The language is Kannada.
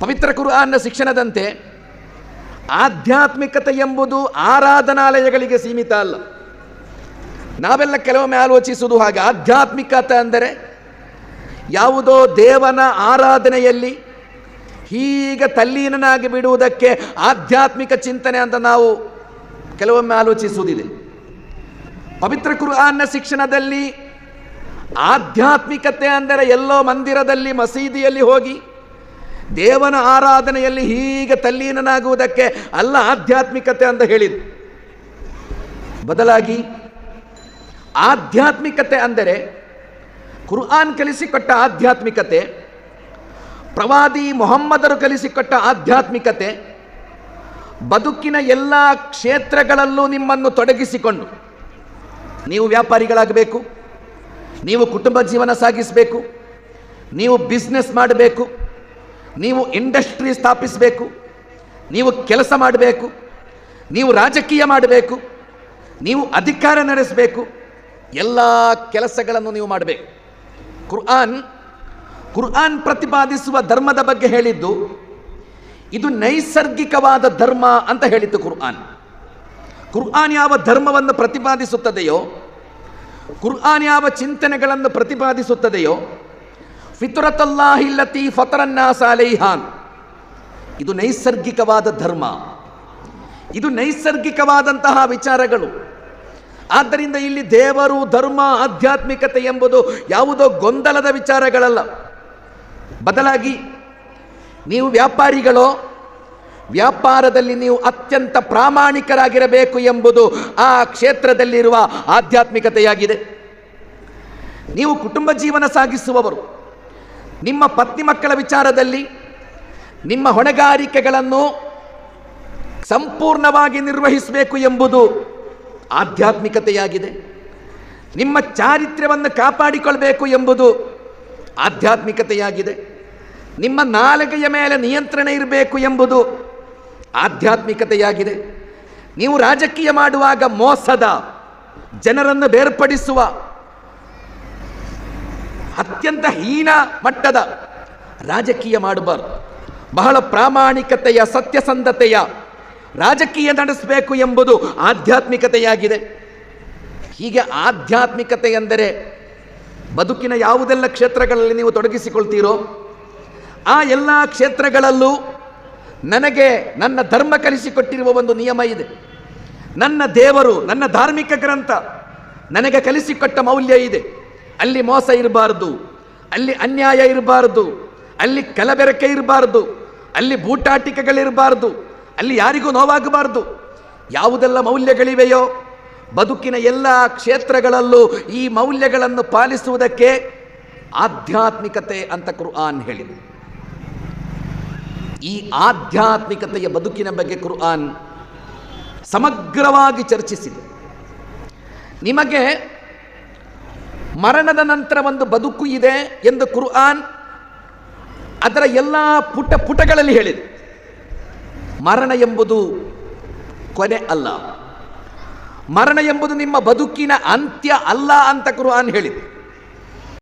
ಪವಿತ್ರ ಕುರ್ಆನ್ನ ಶಿಕ್ಷಣದಂತೆ ಆಧ್ಯಾತ್ಮಿಕತೆ ಎಂಬುದು ಆರಾಧನಾಲಯಗಳಿಗೆ ಸೀಮಿತ ಅಲ್ಲ. ನಾವೆಲ್ಲ ಕೆಲವೊಮ್ಮೆ ಆಲೋಚಿಸುವುದು ಹಾಗೆ. ಆಧ್ಯಾತ್ಮಿಕತೆ ಅಂದರೆ ಯಾವುದೋ ದೇವನ ಆರಾಧನೆಯಲ್ಲಿ ಹೀಗೆ ತಲ್ಲೀನನಾಗಿ ಬಿಡುವುದಕ್ಕೆ ಆಧ್ಯಾತ್ಮಿಕ ಚಿಂತನೆ ಅಂತ ನಾವು ಕೆಲವೊಮ್ಮೆ ಆಲೋಚಿಸುವುದಿದೆ. ಪವಿತ್ರ ಕುರ್ಆನ್ನ ಶಿಕ್ಷಣದಲ್ಲಿ ಆಧ್ಯಾತ್ಮಿಕತೆ ಅಂದರೆ ಎಲ್ಲೋ ಮಂದಿರದಲ್ಲಿ, ಮಸೀದಿಯಲ್ಲಿ ಹೋಗಿ ದೇವನ ಆರಾಧನೆಯಲ್ಲಿ ಹೀಗೆ ತಲ್ಲೀನನಾಗುವುದಕ್ಕೆ ಅಲ್ಲ ಆಧ್ಯಾತ್ಮಿಕತೆ ಅಂತ ಹೇಳಿದ್ದು ಬದಲಾಗಿ ಆಧ್ಯಾತ್ಮಿಕತೆ ಅಂದರೆ ಕುರ್ಆನ್ ಕಲಿಸಿಕೊಟ್ಟ ಆಧ್ಯಾತ್ಮಿಕತೆ, ಪ್ರವಾದಿ ಮೊಹಮ್ಮದರು ಕಲಿಸಿಕೊಟ್ಟ ಆಧ್ಯಾತ್ಮಿಕತೆ, ಬದುಕಿನ ಎಲ್ಲ ಕ್ಷೇತ್ರಗಳಲ್ಲೂ ನಿಮ್ಮನ್ನು ತೊಡಗಿಸಿಕೊಂಡು ನೀವು ವ್ಯಾಪಾರಿಗಳಾಗಬೇಕು, ನೀವು ಕುಟುಂಬ ಜೀವನ ಸಾಗಿಸಬೇಕು, ನೀವು ಬಿಸ್ನೆಸ್ ಮಾಡಬೇಕು ನೀವು ಇಂಡಸ್ಟ್ರಿ ಸ್ಥಾಪಿಸಬೇಕು, ನೀವು ಕೆಲಸ ಮಾಡಬೇಕು, ನೀವು ರಾಜಕೀಯ ಮಾಡಬೇಕು, ನೀವು ಅಧಿಕಾರ ನಡೆಸಬೇಕು, ಎಲ್ಲ ಕೆಲಸಗಳನ್ನು ನೀವು ಮಾಡಬೇಕು. ಕುರ್ಆನ್ ಕುರ್ಆನ್ ಪ್ರತಿಪಾದಿಸುವ ಧರ್ಮದ ಬಗ್ಗೆ ಹೇಳಿದ್ದು, ಇದು ನೈಸರ್ಗಿಕವಾದ ಧರ್ಮ ಅಂತ ಹೇಳಿತ್ತು ಕುರ್ಆನ್. ಕುರ್ಆನ್ ಯಾವ ಧರ್ಮವನ್ನು ಪ್ರತಿಪಾದಿಸುತ್ತದೆಯೋ, ಕುರ್ಆನ್ ಯಾವ ಚಿಂತನೆಗಳನ್ನು ಪ್ರತಿಪಾದಿಸುತ್ತದೆಯೋ ಫಿತುರತಲ್ಲಾಹಿಲ್ಲತಿ ಫತರನ್ನಾಸ ಅಲೈಹಾನ್. ಇದು ನೈಸರ್ಗಿಕವಾದ ಧರ್ಮ. ಇದು ನೈಸರ್ಗಿಕವಾದಂತಹ ವಿಚಾರಗಳು. ಆದ್ದರಿಂದ ಇಲ್ಲಿ ದೇವರು, ಧರ್ಮ, ಆಧ್ಯಾತ್ಮಿಕತೆ ಎಂಬುದು ಯಾವುದೋ ಗೊಂದಲದ ವಿಚಾರಗಳಲ್ಲ. ಬದಲಾಗಿ ನೀವು ವ್ಯಾಪಾರಿಗಳೋ, ವ್ಯಾಪಾರದಲ್ಲಿ ನೀವು ಅತ್ಯಂತ ಪ್ರಾಮಾಣಿಕರಾಗಿರಬೇಕು ಎಂಬುದು ಆ ಕ್ಷೇತ್ರದಲ್ಲಿರುವ ಆಧ್ಯಾತ್ಮಿಕತೆಯಾಗಿದೆ. ನೀವು ಕುಟುಂಬ ಜೀವನ ಸಾಗಿಸುವವರು ನಿಮ್ಮ ಪತ್ನಿ ಮಕ್ಕಳ ವಿಚಾರದಲ್ಲಿ ನಿಮ್ಮ ಹೊಣೆಗಾರಿಕೆಗಳನ್ನು ಸಂಪೂರ್ಣವಾಗಿ ನಿರ್ವಹಿಸಬೇಕು ಎಂಬುದು ಆಧ್ಯಾತ್ಮಿಕತೆಯಾಗಿದೆ. ನಿಮ್ಮ ಚಾರಿತ್ರ್ಯವನ್ನು ಕಾಪಾಡಿಕೊಳ್ಬೇಕು ಎಂಬುದು ಆಧ್ಯಾತ್ಮಿಕತೆಯಾಗಿದೆ. ನಿಮ್ಮ ನಾಲಿಗೆಯ ಮೇಲೆ ನಿಯಂತ್ರಣ ಇರಬೇಕು ಎಂಬುದು ಆಧ್ಯಾತ್ಮಿಕತೆಯಾಗಿದೆ. ನೀವು ರಾಜಕೀಯ ಮಾಡುವಾಗ ಮೋಸದ ಜನರನ್ನು ಬೇರ್ಪಡಿಸುವ ಅತ್ಯಂತ ಹೀನ ಮಟ್ಟದ ರಾಜಕೀಯ ಮಾಡಬಾರ್ದು. ಬಹಳ ಪ್ರಾಮಾಣಿಕತೆಯ, ಸತ್ಯಸಂಧತೆಯ ರಾಜಕೀಯ ನಡೆಸಬೇಕು ಎಂಬುದು ಆಧ್ಯಾತ್ಮಿಕತೆಯಾಗಿದೆ. ಹೀಗೆ ಆಧ್ಯಾತ್ಮಿಕತೆ ಎಂದರೆ ಬದುಕಿನ ಯಾವುದೆಲ್ಲ ಕ್ಷೇತ್ರಗಳಲ್ಲಿ ನೀವು ತೊಡಗಿಸಿಕೊಳ್ತೀರೋ, ಆ ಎಲ್ಲ ಕ್ಷೇತ್ರಗಳಲ್ಲೂ ನನಗೆ ನನ್ನ ಧರ್ಮ ಕಲಿಸಿಕೊಟ್ಟಿರುವ ಒಂದು ನಿಯಮ ಇದೆ. ನನ್ನ ದೇವರು, ನನ್ನ ಧಾರ್ಮಿಕ ಗ್ರಂಥ ನನಗೆ ಕಲಿಸಿಕೊಟ್ಟ ಮೌಲ್ಯ ಇದೆ. ಅಲ್ಲಿ ಮೋಸ ಇರಬಾರ್ದು, ಅಲ್ಲಿ ಅನ್ಯಾಯ ಇರಬಾರ್ದು, ಅಲ್ಲಿ ಕಲಬೆರಕೆ ಇರಬಾರ್ದು, ಅಲ್ಲಿ ಬೂಟಾಟಿಕೆಗಳಿರಬಾರ್ದು, ಅಲ್ಲಿ ಯಾರಿಗೂ ನೋವಾಗಬಾರ್ದು. ಯಾವುದೆಲ್ಲ ಮೌಲ್ಯಗಳಿವೆಯೋ, ಬದುಕಿನ ಎಲ್ಲ ಕ್ಷೇತ್ರಗಳಲ್ಲೂ ಈ ಮೌಲ್ಯಗಳನ್ನು ಪಾಲಿಸುವುದಕ್ಕೆ ಆಧ್ಯಾತ್ಮಿಕತೆ ಅಂತ ಕುರ್ಆನ್ ಹೇಳಿದೆ. ಈ ಆಧ್ಯಾತ್ಮಿಕತೆಯ ಬದುಕಿನ ಬಗ್ಗೆ ಕುರ್ಆನ್ ಸಮಗ್ರವಾಗಿ ಚರ್ಚಿಸಿದೆ. ನಿಮಗೆ ಮರಣದ ನಂತರ ಒಂದು ಬದುಕು ಇದೆ ಎಂದು ಕುರ್ಆನ್ ಅದರ ಎಲ್ಲ ಪುಟ ಪುಟಗಳಲ್ಲಿ ಹೇಳಿದೆ. ಮರಣ ಎಂಬುದು ಕೊನೆ ಅಲ್ಲ. ಮರಣ ಎಂಬುದು ನಿಮ್ಮ ಬದುಕಿನ ಅಂತ್ಯ ಅಲ್ಲ ಅಂತ ಕುರ್ಆನ್ ಹೇಳಿದೆ.